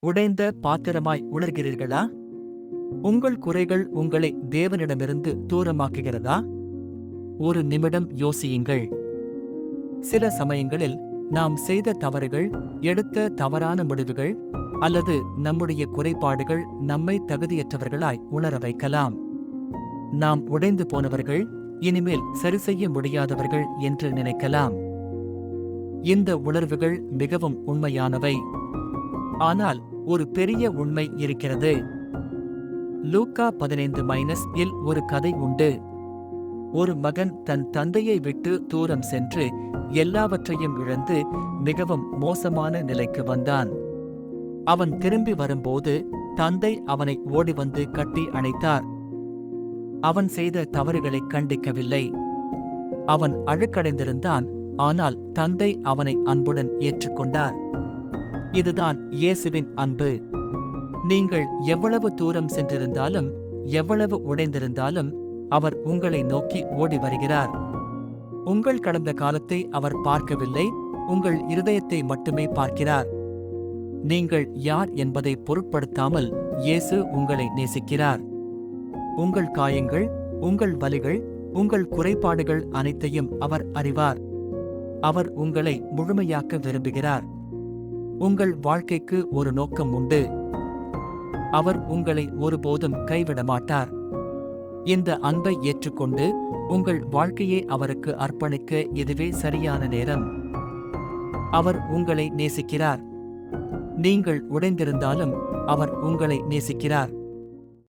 உடைந்த பாத்திரமாய் உணர்கிறீர்களா? உங்கள் குறைகள் உங்களை தேவனிடமிருந்து தூரமாக்குகிறதா? ஒரு நிமிடம் யோசியுங்கள். சில சமயங்களில் நாம் செய்த தவறுகள் எடுத்த தவறான முடிவுகள் அல்லது நம்முடைய குறைபாடுகள் நம்மை தகுதியற்றவர்களாய் உணர வைக்கலாம். நாம் உடைந்து போனவர்கள் இனிமேல் சரி செய்ய முடியாதவர்கள் என்று நினைக்கலாம். இந்த உணர்வுகள் மிகவும் உண்மையானவை. ஆனால் ஒரு பெரிய உண்மை இருக்கிறது. லூக்கா பதினைந்து மைனஸ் இல் ஒரு கதை உண்டு. ஒரு மகன் தன் தந்தையை விட்டு தூரம் சென்று எல்லாவற்றையும் இழந்து மிகவும் மோசமான நிலைக்கு வந்தான். அவன் திரும்பி வரும்போது தந்தை அவனை ஓடி வந்து கட்டி அணைத்தார். அவன் செய்த தவறுகளை கண்டிக்கவில்லை. அவன் அழுக்கடைந்திருந்தான் ஆனால் தந்தை அவனை அன்புடன் ஏற்றுக்கொண்டார். இதுதான் இயேசுவின் அன்பு. நீங்கள் எவ்வளவு தூரம் சென்றிருந்தாலும் எவ்வளவு உடைந்திருந்தாலும் அவர் உங்களை நோக்கி ஓடி வருகிறார். உங்கள் கடந்த காலத்தை அவர் பார்க்கவில்லை உங்கள் இருதயத்தை மட்டுமே பார்க்கிறார். நீங்கள் யார் என்பதை பொருட்படுத்தாமல் இயேசு உங்களை நேசிக்கிறார். உங்கள் காயங்கள் உங்கள் வலிகள் உங்கள் குறைபாடுகள் அனைத்தையும் அவர் அறிவார். அவர் உங்களை முழுமையாக்க விரும்புகிறார். உங்கள் வாழ்க்கைக்கு ஒரு நோக்கம் உண்டு. அவர் உங்களை ஒருபோதும் கைவிட மாட்டார் இந்த அன்பை ஏற்றுக்கொண்டு உங்கள் வாழ்க்கையை அவருக்கு அர்ப்பணிக்க இதுவே சரியான நேரம். அவர் உங்களை நேசிக்கிறார். நீங்கள் உடைந்திருந்தாலும் அவர் உங்களை நேசிக்கிறார்.